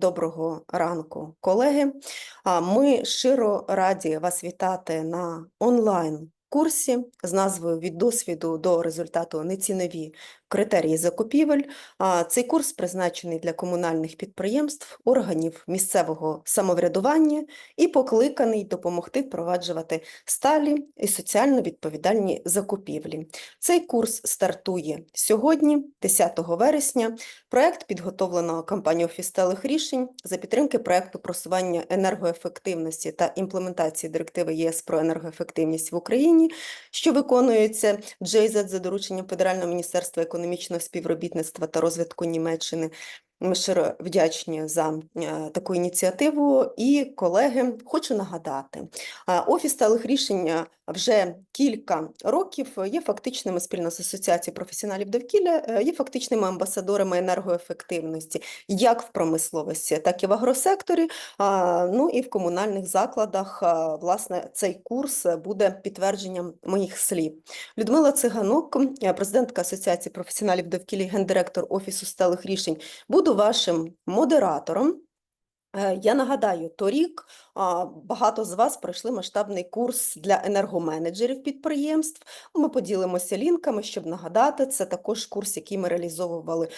доброго ранку, колеги. Ми щиро раді вас вітати на онлайн-курсі з назвою «Від досвіду до результату нецінові критерії закупівель». Цей курс призначений для комунальних підприємств, органів місцевого самоврядування і покликаний допомогти впроваджувати сталі і соціально відповідальні закупівлі. Цей курс стартує сьогодні, 10 вересня. Проект підготовлено компанією «Офіс сталих рішень за підтримки проекту просування енергоефективності та імплементації директиви єС про енергоефективність в Україні, що виконується Джейзет за дорученням Федерального міністерства економічного співробітництва та розвитку Німеччини. Ми щиро вдячні за е, таку ініціативу. І, колеги, хочу нагадати, е, Офіс сталих рішень е, вже кілька років є фактичними спільно з Асоціацією професіоналів довкілля, є фактичними амбасадорами енергоефективності як в промисловості, так і в агросекторі. Ну і в комунальних закладах, власне, цей курс буде підтвердженням моїх слів. Людмила Циганок, президентка Асоціації професіоналів довкілля, гендиректор Офісу сталих рішень, буду вашим модератором. Е, Я нагадаю, торік багато з вас пройшли масштабний курс для енергоменеджерів підприємств. Ми поділимося лінками, щоб нагадати. Це також курс, який ми реалізовували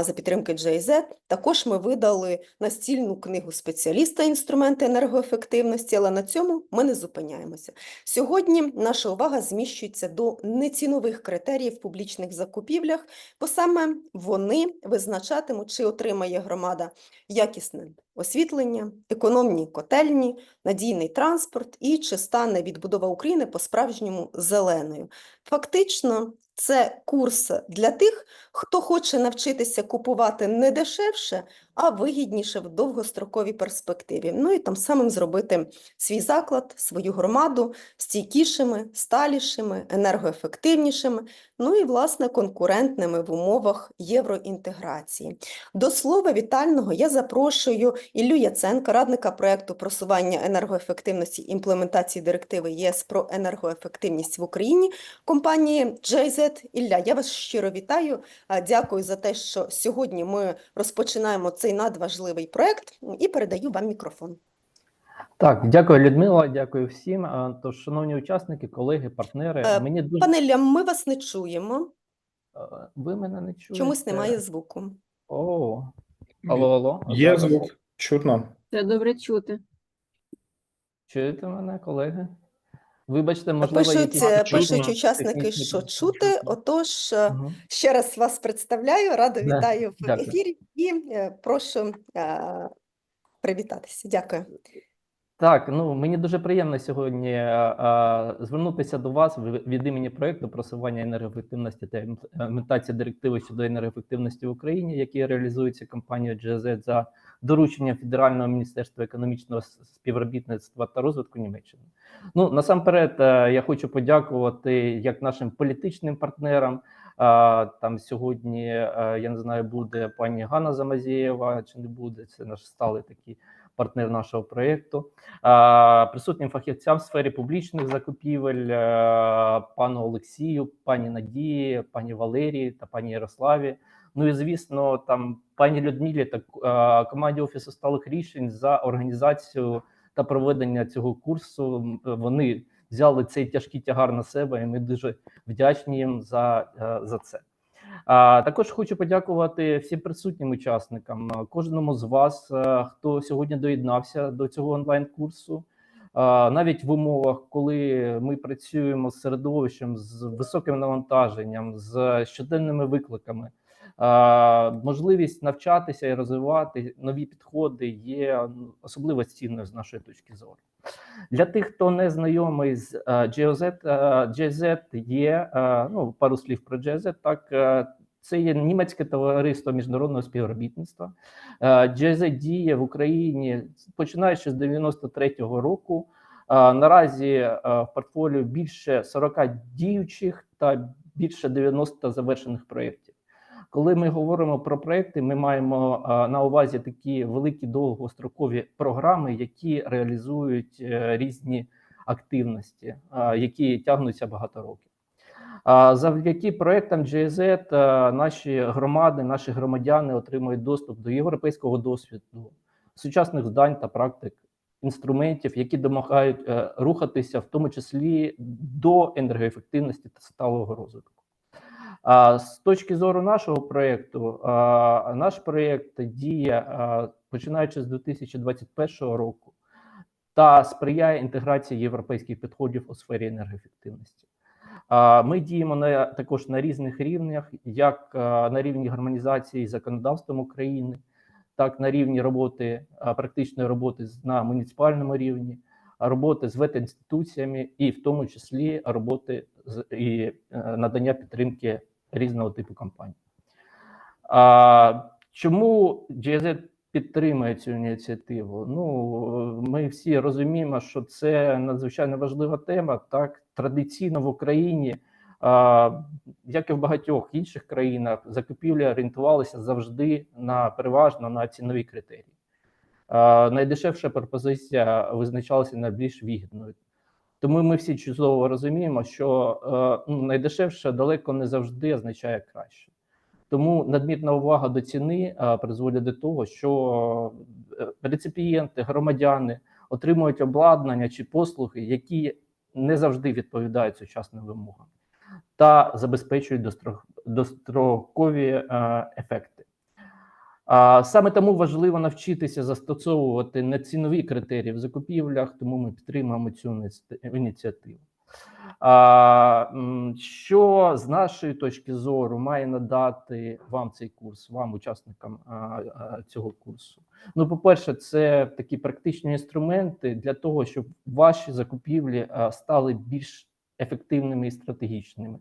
за підтримки JZ. Також ми видали настільну книгу спеціаліста інструменти енергоефективності, але на цьому ми не зупиняємося. Сьогодні наша увага зміщується до нецінових критеріїв в публічних закупівлях, бо саме вони визначатимуть, чи отримає громада якісне освітлення, економні котельні, надійний транспорт і чи стане відбудова України по-справжньому зеленою. Фактично, це курс для тих, хто хоче навчитися купувати не дешевше, а вигідніше в довгостроковій перспективі. Ну і там самим зробити свій заклад, свою громаду стійкішими, сталішими, енергоефективнішими, ну і, власне, конкурентними в умовах євроінтеграції. До слова вітального я запрошую Іллю Яценка, радника проекту просування енергоефективності імплементації директиви ЄС про енергоефективність в Україні компанії JZ. Ілля, я вас щиро вітаю. Дякую за те, що сьогодні ми розпочинаємо цей надважливий проект і передаю вам мікрофон. Так, дякую, Людмила, дякую всім. Е, Тож, шановні учасники, колеги, партнери, Е, мені дуже Пане Ілля, ми вас не чуємо. Е, ви мене не чуєте. Чомусь немає звуку. О, алло, алло. Є звук, чутно. Це добре чути. Чуєте мене, колеги? Вибачте, можливо, Пишуть, якісь е, пишуть учасники, що чути. Отож, Мгм. ще раз вас представляю, радо Да, вітаю в дякую. ефірі і е, прошу е, привітатися. Дякую. Так, ну мені дуже приємно сьогодні е, звернутися до вас від імені проекту просування енергоефективності та імплементації директиви щодо енергоефективності в Україні, які реалізуються компанією GZ за дорученням Федерального міністерства економічного співробітництва та розвитку Німеччини. Ну насамперед, е, я хочу подякувати як нашим політичним партнерам. е, Там сьогодні е, я не знаю, буде пані Ганна Замазєєва чи не буде. Це наш сталий такий партнер нашого проєкту. Присутнім фахівцям в сфері публічних закупівель, пану Олексію, пані Надії, пані Валерії та пані Ярославі. Ну і звісно, там пані Людмилі та е, команді офісу сталих рішень за організацію та проведення цього курсу. Вони взяли цей тяжкий тягар на себе, і ми дуже вдячні їм за, е, за це. А також хочу подякувати всім присутнім учасникам, кожному з вас, е, хто сьогодні доєднався до цього онлайн-курсу. Навіть в умовах, коли ми працюємо з середовищем з високим навантаженням, з щоденними викликами, можливість навчатися і розвивати нові підходи є особливо цінною з нашої точки зору. Для тих, хто не знайомий з е, GOZ, е, GZ є е, ну пару слів про GZ, Так це є німецьке товариство міжнародного співробітництва. GZ діє в Україні починаючи з 93-го року. Наразі в портфоліо більше 40 діючих та більше 90 завершених проєктів. Коли ми говоримо про проекти, ми маємо на увазі такі великі довгострокові програми, які реалізують е, різні активності, які тягнуться багато років. Завдяки проектам GIZ е, наші громади, наші громадяни отримують доступ до європейського досвіду, сучасних здань та практик, інструментів, які допомагають е, рухатися, в тому числі до енергоефективності та сталого розвитку. А з точки зору нашого проєкту, наш проєкт діє починаючи з 2021 року та сприяє інтеграції європейських підходів у сфері енергоефективності. Ми діємо на також на різних рівнях, як на рівні гармонізації законодавством України, так на рівні роботи практичної роботи на муніципальному рівні, роботи з ветінституціями, і в тому числі роботи з і е, надання підтримки різного типу компаній. А, чому GIZ підтримує цю ініціативу? Ну, ми всі розуміємо, що це надзвичайно важлива тема. Так, традиційно в Україні, а, як і в багатьох інших країнах, закупівлі орієнтувалися завжди на переважно на цінові критерії. А, найдешевша пропозиція визначалася найбільш вигідною. Тому ми всі чудово розуміємо, що е, ну, найдешевше далеко не завжди означає краще. Тому надмірна увага до ціни е, призводить до того, що е, реципієнти, громадяни отримують обладнання чи послуги, які не завжди відповідають сучасним вимогам та забезпечують дострокові е, ефекти. Саме тому важливо навчитися застосовувати нецінові критерії в закупівлях, тому ми підтримуємо цю ініціативу. А, що з нашої точки зору має надати вам цей курс, вам, учасникам цього курсу? Ну, по-перше, це такі практичні інструменти для того, щоб ваші закупівлі стали більш ефективними і стратегічними.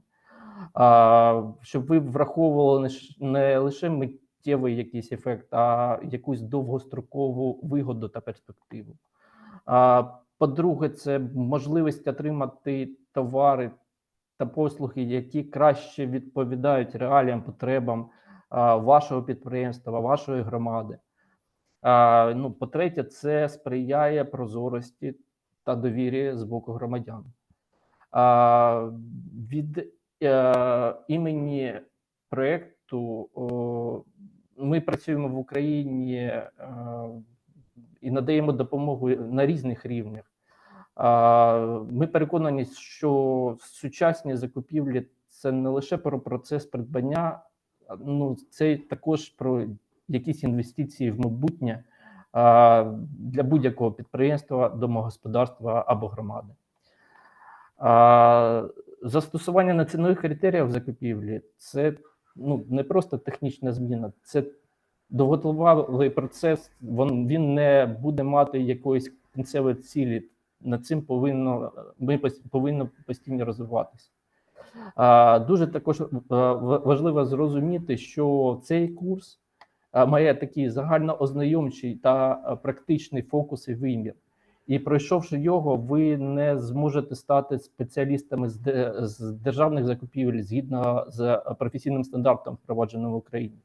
А, щоб ви враховували не лише миттєвий якийсь ефект, а якусь довгострокову вигоду та перспективу. По-друге, це можливість отримати товари та послуги, які краще відповідають реаліям, потребам вашого підприємства, вашої громади. Ну, по-третє, це сприяє прозорості та довірі з боку громадян. Від е, імені проєкту ми працюємо в Україні е, і надаємо допомогу на різних рівнях. Ми переконані, що сучасні закупівлі це не лише про процес придбання, ну це також про якісь інвестиції в майбутнє для будь-якого підприємства, домогосподарства або громади. Застосування національних критеріїв закупівлі це ну, не просто технічна зміна, це довготривалий процес. Він, він не буде мати якоїсь кінцевої цілі. Над цим повинно ми повинно постійно розвиватися. А, Дуже також е, важливо зрозуміти, що цей курс е, має такий загальноознайомчий та е, практичний фокус і вимір. І пройшовши його, ви не зможете стати спеціалістами з, державних закупівель згідно з професійним стандартом, впровадженим в Україні.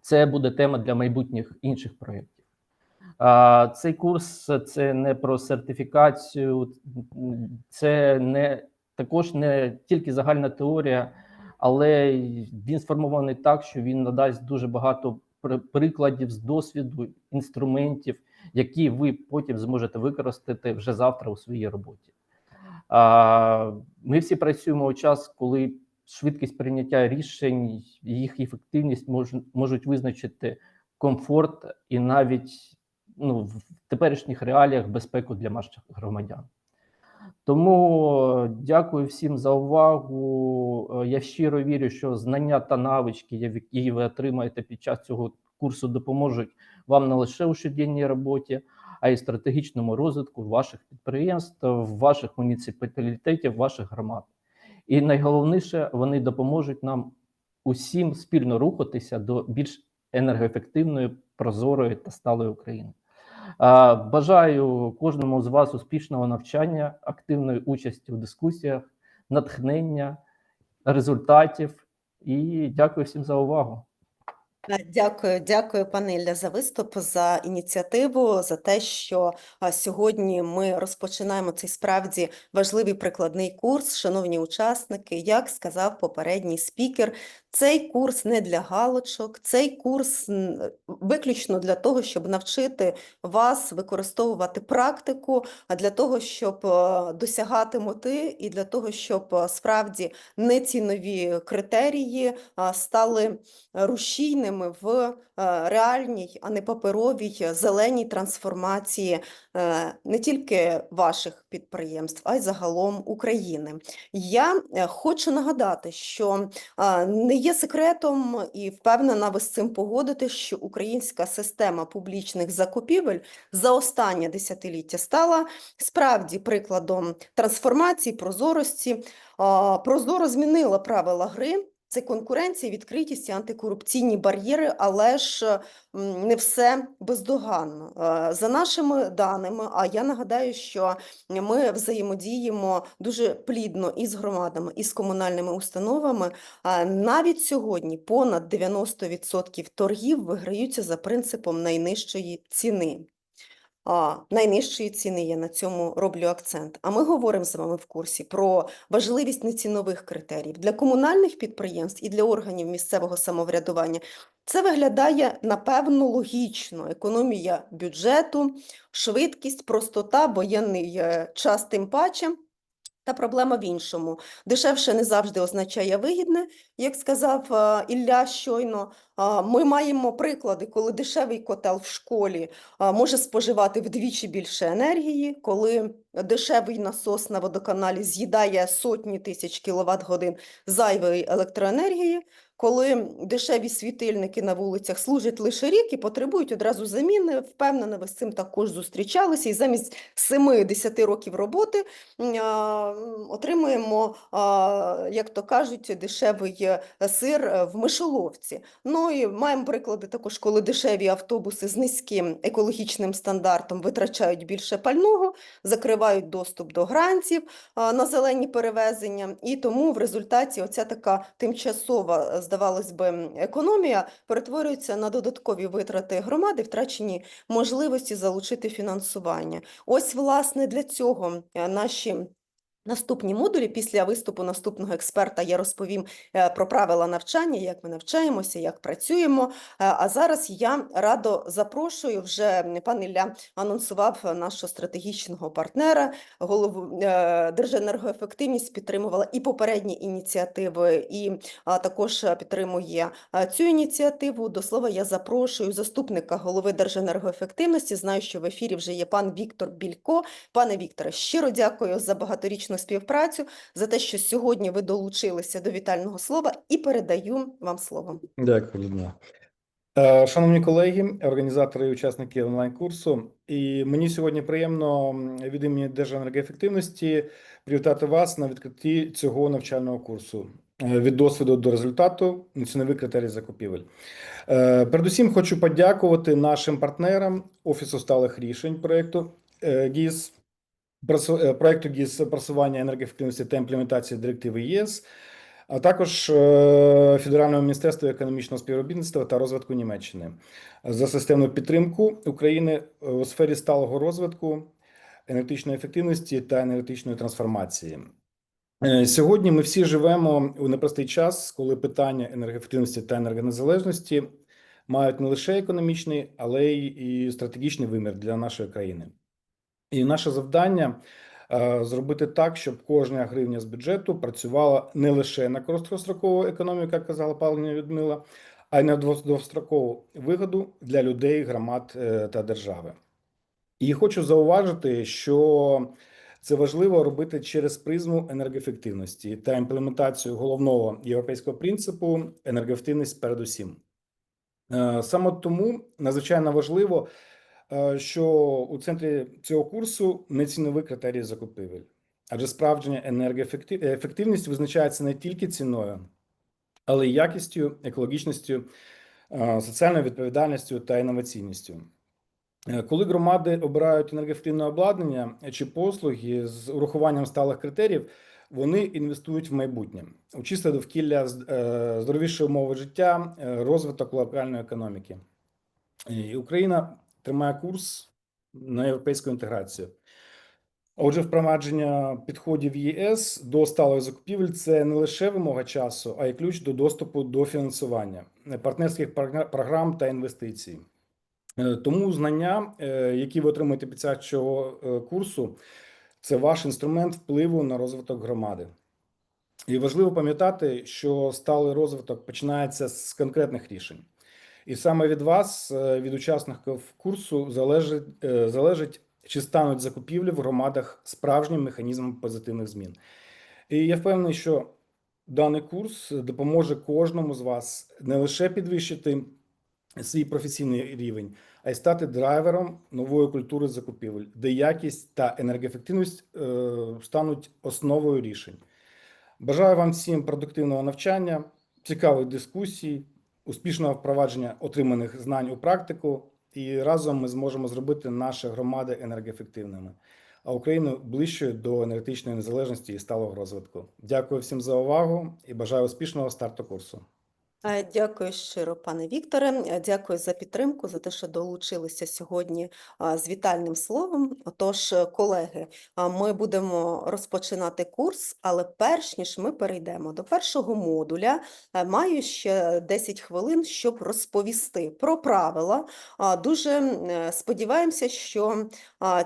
Це буде тема для майбутніх інших проєктів. Цей курс це не про сертифікацію, це не також не тільки загальна теорія, але він сформований так, що він надасть дуже багато при- прикладів з досвіду, інструментів, які ви потім зможете використати вже завтра у своїй роботі. Ми всі працюємо у час, коли швидкість прийняття рішень, їх ефективність мож, можуть визначити комфорт і навіть ну, в теперішніх реаліях безпеку для наших громадян. Тому дякую всім за увагу. Я щиро вірю, що знання та навички, які ви отримаєте під час цього курсу, допоможуть вам не лише у щоденній роботі, а й стратегічному розвитку ваших підприємств, ваших муніципалітетів, ваших громад. І найголовніше, вони допоможуть нам усім спільно рухатися до більш енергоефективної, прозорої та сталої України. Бажаю кожному з вас успішного навчання, активної участі в дискусіях, натхнення, результатів і дякую всім за увагу. Е, Дякую, дякую, пане Ілля, за виступ, за ініціативу, за те, що сьогодні ми розпочинаємо цей справді важливий прикладний курс. Шановні учасники, як сказав попередній спікер, цей курс не для галочок, цей курс виключно для того, щоб навчити вас використовувати практику, а для того, щоб е, досягати мети, і для того, щоб е, справді нецінові критерії стали рушійними в е, реальній, а не паперовій е, зеленій трансформації е, не тільки ваших підприємств, а й загалом України. Я хочу нагадати, що не є секретом і впевнена, ви з цим погодитесь, що українська система публічних закупівель за останнє десятиліття стала справді прикладом трансформації, прозорості. Прозоро змінила правила гри. Це конкуренція, відкритість і антикорупційні бар'єри, але ж не все бездоганно. Е, За нашими даними, а я нагадаю, що ми взаємодіємо дуже плідно і з громадами, і з комунальними установами. Навіть сьогодні понад 90% торгів виграються за принципом найнижчої ціни. Найнижчої ціни я на цьому роблю акцент. А ми говоримо з вами в курсі про важливість нецінових критеріїв для комунальних підприємств і для органів місцевого самоврядування. Це виглядає напевно логічно. Економія бюджету, швидкість, простота, воєнний е, час тим паче. Та проблема в іншому. Дешевше не завжди означає вигідне, як сказав е, Ілля щойно. А, Ми маємо приклади, коли дешевий котел в школі а, може споживати вдвічі більше енергії, коли дешевий насос на водоканалі з'їдає сотні тисяч кіловат-годин зайвої електроенергії, коли дешеві світильники на вулицях служать лише рік і потребують одразу заміни. Впевнена, ви з цим також зустрічалися, і замість 7-10 років роботи а, отримуємо, а, як то кажуть, дешевий е, сир е, в мишоловці. Ну і маємо приклади також, коли дешеві автобуси з низьким екологічним стандартом витрачають більше пального, закривають доступ до грантів а, на зелені перевезення, і тому в результаті оця така тимчасова, е, здавалось би, економія перетворюється на додаткові витрати громади, втрачені можливості залучити фінансування. Ось, власне, для цього е, наші Наступні модулі після виступу наступного експерта я розповім е, про правила навчання, як ми навчаємося, як працюємо. Е, А зараз я радо запрошую вже пан Ілля анонсував нашого стратегічного партнера, голову е, Держенергоефективність підтримувала і попередні ініціативи, і також підтримує цю ініціативу. До слова я запрошую заступника голови Держенергоефективності. Знаю, що в ефірі вже є пан Віктор Білько. Пане Вікторе, щиро дякую за багаторічну співпрацю, за те, що сьогодні ви долучилися до вітального слова, і передаю вам слово. Дякую, Людмила. Е, Шановні колеги, організатори і учасники онлайн-курсу, і мені сьогодні приємно від імені Держенергоефективності привітати вас на відкритті цього навчального курсу е, від досвіду до результату цінові критерії закупівель. Е, Передусім хочу подякувати нашим партнерам Офісу сталих рішень проєкту ГІС, е, проєкту ГІС просування енергоефективності та імплементації директиви ЄС а також е, Федерального міністерства економічного співробітництва та розвитку Німеччини за системну підтримку України е, у сфері сталого розвитку, енергетичної ефективності та енергетичної трансформації. Сьогодні ми всі живемо у непростий час, коли питання енергоефективності та енергонезалежності мають не лише економічний, але й стратегічний вимір для нашої країни. І наше завдання е, зробити так, щоб кожна гривня з бюджету працювала не лише на короткострокову економіку, як казала пані Людмила, а й на довгострокову вигоду для людей, громад е, та держави. І хочу зауважити, що це важливо робити через призму енергоефективності та імплементацію головного європейського принципу енергоефективність передусім. Е, Саме тому надзвичайно важливо, що у центрі цього курсу не цінові критерії закупівель, адже справжня енергоефективність визначається не тільки ціною, але й якістю, екологічністю, е, соціальною відповідальністю та інноваційністю. Е, Коли громади обирають енергоефективне обладнання чи послуги з урахуванням сталих критеріїв, Вони інвестують в майбутнє у чисте довкілля, е, здоровіші умови життя, е, розвиток локальної економіки. І Україна тримає курс на європейську інтеграцію. Отже, впровадження підходів ЄС до сталої закупівель це не лише вимога часу, а й ключ до доступу до фінансування, е, партнерських програм та інвестицій. Е, Тому знання, е, які ви отримуєте під час цього курсу, це ваш інструмент впливу на розвиток громади. І важливо пам'ятати, що сталий розвиток починається з конкретних рішень. І саме від вас, е, від учасників курсу, залежить, е, залежить, чи стануть закупівлі в громадах справжнім механізмом позитивних змін. І я впевнений, що даний курс допоможе кожному з вас не лише підвищити свій професійний рівень, а й стати драйвером нової культури закупівель, де якість та енергоефективність е, стануть основою рішень. Бажаю вам всім продуктивного навчання, цікавих дискусій, успішного впровадження отриманих знань у практику, і разом ми зможемо зробити наші громади енергоефективними, а Україну ближчою до енергетичної незалежності і сталого розвитку. Дякую всім за увагу і бажаю успішного старту курсу. Дякую щиро, пане Вікторе. Дякую за підтримку, за те, що долучилися сьогодні з вітальним словом. Отож, колеги, ми будемо розпочинати курс, але перш ніж ми перейдемо до першого модуля, маю ще 10 хвилин, щоб розповісти про правила. Дуже е, сподіваємося, що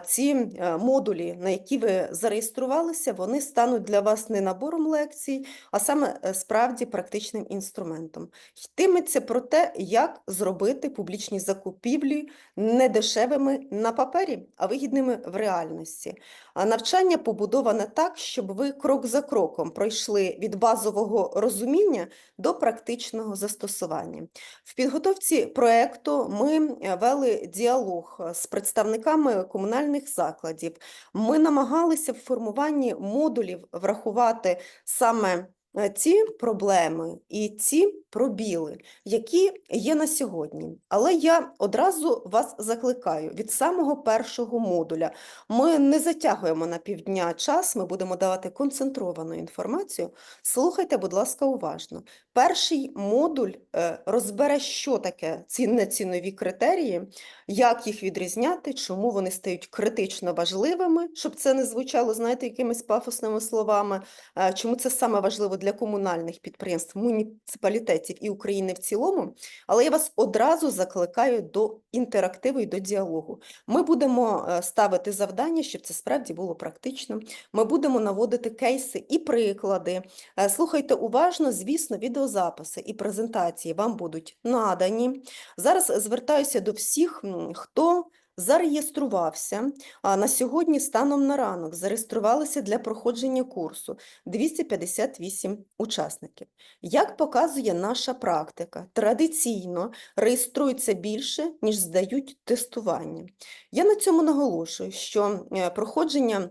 ці е, модулі, на які ви зареєструвалися, вони стануть для вас не набором лекцій, а саме е, справді практичним інструментом. Йтиметься про те, як зробити публічні закупівлі не дешевими на папері, а вигідними в реальності. А навчання побудоване так, щоб ви крок за кроком пройшли від базового розуміння до практичного застосування. В підготовці проекту ми е, вели діалог е, з представниками комунальних закладів. Ми намагалися в формуванні модулів врахувати саме ці проблеми і ці пробіли, які є на сьогодні. Але я одразу вас закликаю від самого першого модуля. Ми не затягуємо на півдня час, ми будемо давати концентровану інформацію. Слухайте, будь ласка, уважно. Перший модуль е, розбере, що таке ці нецінові критерії, як їх відрізняти, чому вони стають критично важливими, щоб це не звучало, знаєте, якимись пафосними словами, е, чому це саме важливо для комунальних підприємств, муніципалітетів і України в цілому. Але я вас одразу закликаю до інтерактиву і до діалогу. Ми будемо е, ставити завдання, щоб це справді було практично. Ми будемо наводити кейси і приклади. Е, Слухайте уважно, звісно, відеозаписи і презентації вам будуть надані. Зараз звертаюся до всіх, хто зареєструвався. А на сьогодні, станом на ранок, зареєструвалися для проходження курсу 258 учасників. Як показує наша практика, традиційно реєструється більше, ніж здають тестування. Я на цьому наголошую, що е, проходження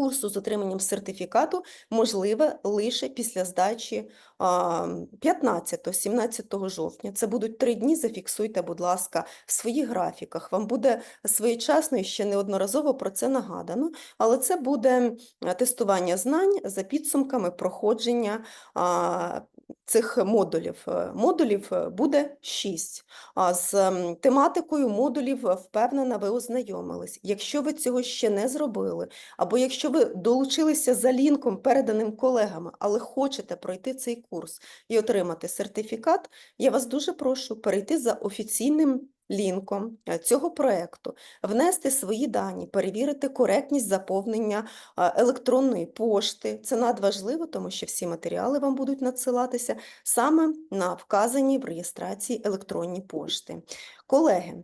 курсу з отриманням сертифікату можливе лише після здачі 15-17 жовтня. Це будуть три дні, зафіксуйте, будь ласка, в своїх графіках. Вам буде своєчасно і ще неодноразово про це нагадано, але це буде е, тестування знань за підсумками проходження цих модулів. Е, Модулів е, буде 6. А з тематикою модулів, е, впевнена, ви ознайомились. Якщо ви цього ще не зробили, або якщо ви долучилися за лінком, переданим колегами, але хочете пройти цей курс і отримати сертифікат, я вас дуже прошу перейти за офіційним лінком е, цього проекту, внести свої дані, перевірити коректність заповнення електронної пошти. Це надважливо, тому що всі матеріали вам будуть надсилатися саме на вказані в реєстрації електронні пошти. Колеги,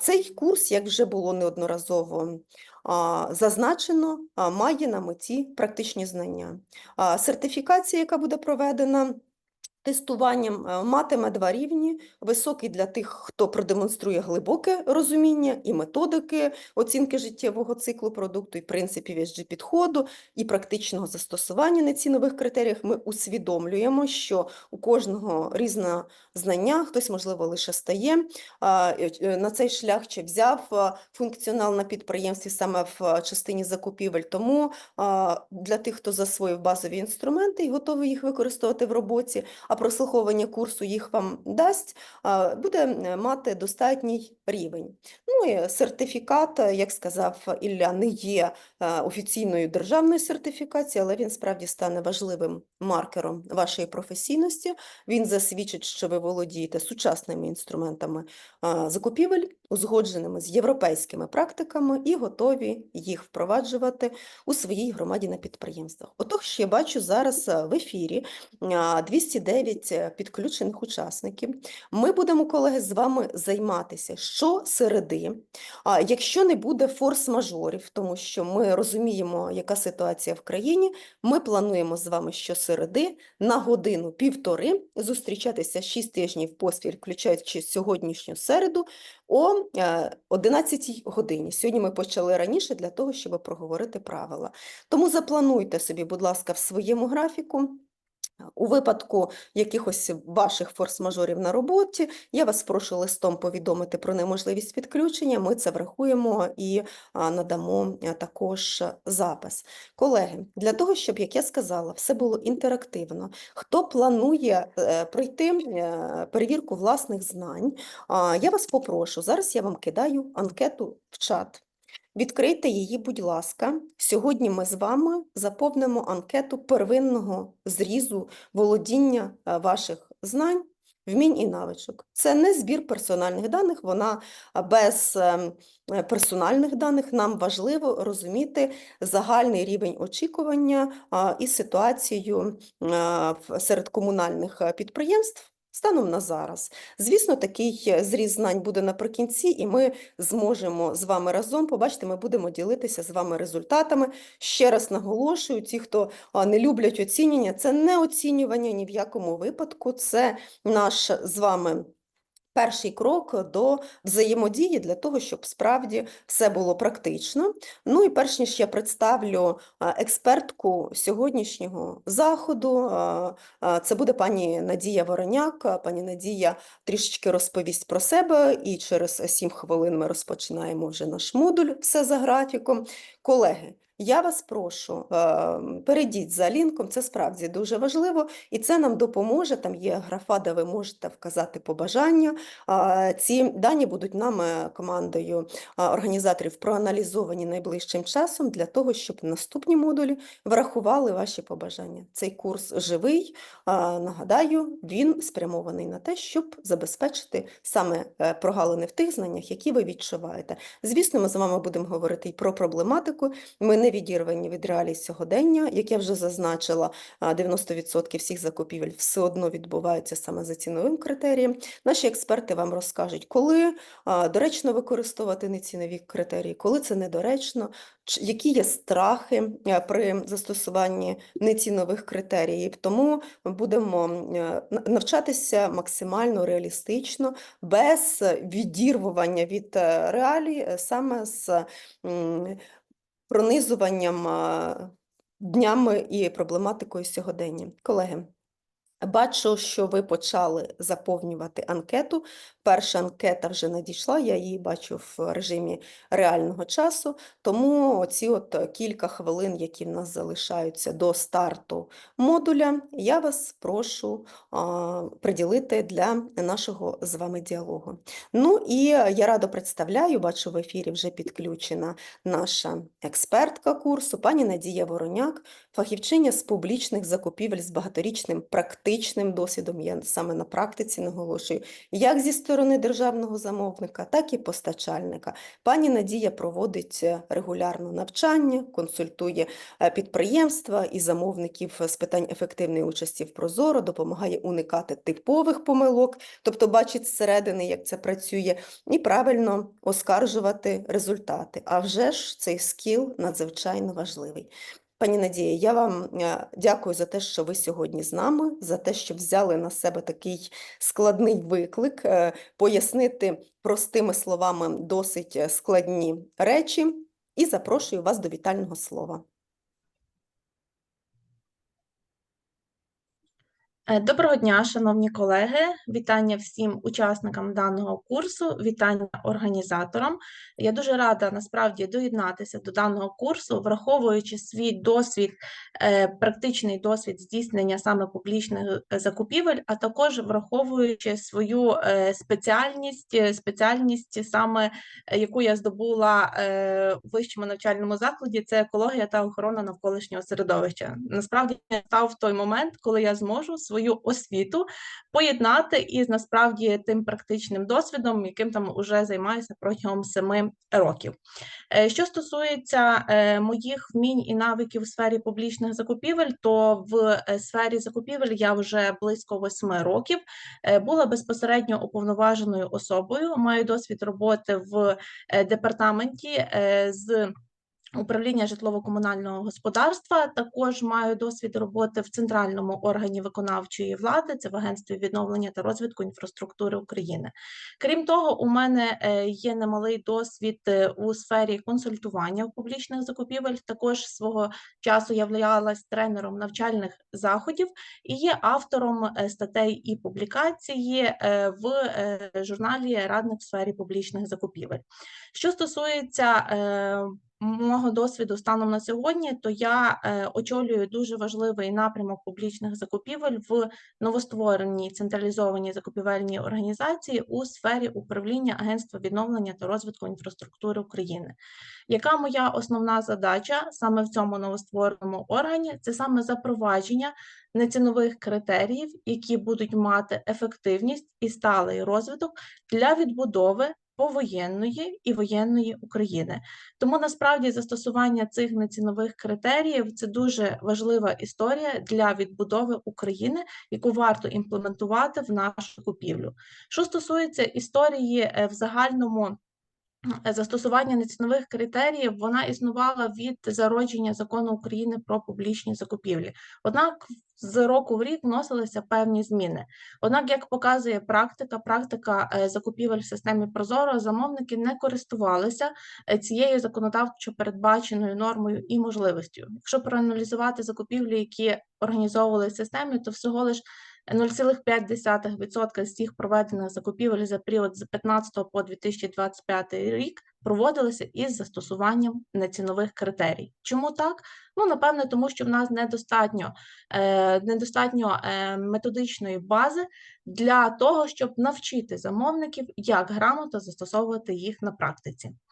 цей курс, як вже було неодноразово зазначено, має на меті практичні знання. Сертифікація, яка буде проведена, Тестуванням е, матиме два рівні: високий для тих, хто продемонструє глибоке розуміння і методики оцінки життєвого циклу продукту, і принципів ESG підходу, і практичного застосування на цінових критеріях. Ми усвідомлюємо, що у кожного різне знання, хтось, можливо, лише стає е, е, на цей шлях чи взяв функціонал на підприємстві саме в частині закупівель. Тому для тих, хто засвоїв базові інструменти і готовий їх використовувати в роботі, а прослуховування курсу їх вам дасть, буде мати достатній рівень. Ну і сертифікат, як сказав Ілля, не є офіційною державною сертифікацією, але він справді стане важливим маркером вашої професійності. Він засвідчить, що ви володієте сучасними інструментами закупівель, узгодженими з європейськими практиками, і готові їх впроваджувати у своїй громаді на підприємствах. Отож, я бачу зараз в ефірі а, 209 е, підключених учасників. Ми будемо, колеги, з вами займатися щосереди. Якщо не буде форс-мажорів, тому що ми розуміємо, яка ситуація в країні, ми плануємо з вами щосереди на годину-півтори зустрічатися 6 тижнів поспіль, включаючи сьогоднішню середу, о е, 11 годині. Сьогодні ми почали раніше для того, щоб проговорити правила. Тому заплануйте собі, будь ласка, в своєму графіку. У випадку якихось ваших форс-мажорів на роботі, я вас прошу листом повідомити про неможливість підключення. Ми це врахуємо і надамо також запис. Колеги, для того, щоб, як я сказала, все було інтерактивно, хто планує е, пройти е, перевірку власних знань, я вас попрошу, зараз я вам кидаю анкету в чат. Відкрийте її, будь ласка. Сьогодні ми з вами заповнимо анкету первинного зрізу володіння е, ваших знань, вмінь і навичок. Це не збір персональних даних, вона без ем, е, персональних даних. Нам важливо розуміти загальний рівень очікування і ситуацію серед комунальних е, підприємств. Станом на зараз. Звісно, такий е, зріз знань буде наприкінці, і ми зможемо з вами разом побачити, ми будемо ділитися з вами результатами. Ще раз наголошую, ті, хто не люблять оцінювання, це не оцінювання ні в якому випадку, це наш з вами. Перший крок до взаємодії для того, щоб справді все було практично. Ну і перш ніж я представлю експертку сьогоднішнього заходу, це буде пані Надія Вороняк. Пані Надія трішечки розповість про себе, і через 7 хвилин ми розпочинаємо вже наш модуль, все за графіком. Колеги, я вас прошу, е, перейдіть за лінком, це справді дуже важливо, і це нам допоможе. Там є графа, де ви можете вказати побажання. Ці дані будуть нами командою організаторів проаналізовані найближчим часом для того, щоб наступні модулі врахували ваші побажання. Цей курс живий. Нагадаю, він спрямований на те, щоб забезпечити саме е, прогалини в тих знаннях, які ви відчуваєте. Звісно, ми з вами будемо говорити і про проблематику. Ми не відірвані від реалій сьогодення. Як я вже зазначила, 90% всіх закупівель все одно відбуваються саме за ціновим критерієм. Наші експерти вам розкажуть, коли доречно використовувати нецінові критерії, коли це недоречно, які є страхи при застосуванні нецінових критеріїв. Тому будемо е, навчатися максимально реалістично, без відірвування від е, реалій, е, саме з пронизуванням днями і проблематикою сьогодення. Колеги, бачу, що ви почали заповнювати анкету. Перша анкета вже надійшла, я її бачу в режимі реального часу. Тому оці от кілька хвилин, які в нас залишаються до старту модуля, я вас прошу приділити для нашого з вами діалогу. Ну і я радо представляю, бачу в ефірі вже підключена наша експертка курсу, пані Надія Вороняк, фахівчиня з публічних закупівель з багаторічним практичним досвідом. Я саме на практиці наголошую, як зі сторони державного замовника, так і постачальника. Пані Надія проводить е, регулярно навчання, консультує е, підприємства і замовників з питань ефективної участі в Прозоро, допомагає уникати типових помилок, тобто бачить зсередини, як це працює, і правильно оскаржувати результати. А вже ж цей скіл надзвичайно важливий. Пані Надія, я вам е, дякую за те, що ви сьогодні з нами, за те, що взяли на себе такий складний виклик, е, пояснити простими словами досить е, складні речі, і запрошую вас до вітального слова. Е, Доброго дня, шановні колеги. Вітання всім учасникам даного курсу, вітання організаторам. Я дуже рада насправді доєднатися до даного курсу, враховуючи свій досвід, е, практичний досвід здійснення саме публічних е, закупівель, а також враховуючи свою е, спеціальність, е, спеціальність саме е, яку я здобула е, у вищому навчальному закладі, це екологія та охорона навколишнього середовища. Насправді став той момент, коли я зможу свою освіту поєднати із насправді тим практичним досвідом, яким там уже займаюся протягом семи років. Е, Що стосується е, моїх вмінь і навиків у сфері публічних закупівель, то в е, сфері закупівель я вже близько восьми років була безпосередньо уповноваженою особою. Маю досвід роботи в департаменті з управління житлово-комунального господарства. Також маю досвід роботи в центральному органі виконавчої влади, це в агентстві відновлення та розвитку інфраструктури України. Крім того, у мене е, є немалий досвід е, у сфері консультування в публічних закупівель. Також свого часу являлась тренером навчальних заходів і є автором е, статей і публікації в журналі Радник в сфері публічних закупівель. Що стосується мого досвіду станом на сьогодні, то я е, очолюю дуже важливий напрямок публічних закупівель в новоствореній централізованій закупівельній організації у сфері управління Агентства відновлення та розвитку інфраструктури України. Яка моя основна задача саме в цьому новоствореному органі? Це саме запровадження нецінових критеріїв, які будуть мати ефективність і сталий розвиток для відбудови повоєнної і воєнної України. Тому насправді застосування цих нецінових критеріїв це дуже важлива історія для відбудови України, яку варто імплементувати в нашу купівлю. Що стосується історії е, в загальному. Е, Застосування нецінових критеріїв вона існувала від зародження закону України про публічні закупівлі. Однак з року в рік вносилися певні зміни. Однак, як показує практика, практика е, закупівель в системі Прозоро, замовники не користувалися е, цією законодавчо передбаченою нормою і можливістю. Якщо проаналізувати закупівлі, які організовували в системі, то всього лиш 0,5% з всіх проведених закупівель за період з 15 по 2025 рік проводилися із застосуванням нецінових критерій. Чому так? Ну, напевне, тому що в нас недостатньо, е, недостатньо е, методичної бази для того, щоб навчити замовників, як грамотно застосовувати їх на практиці.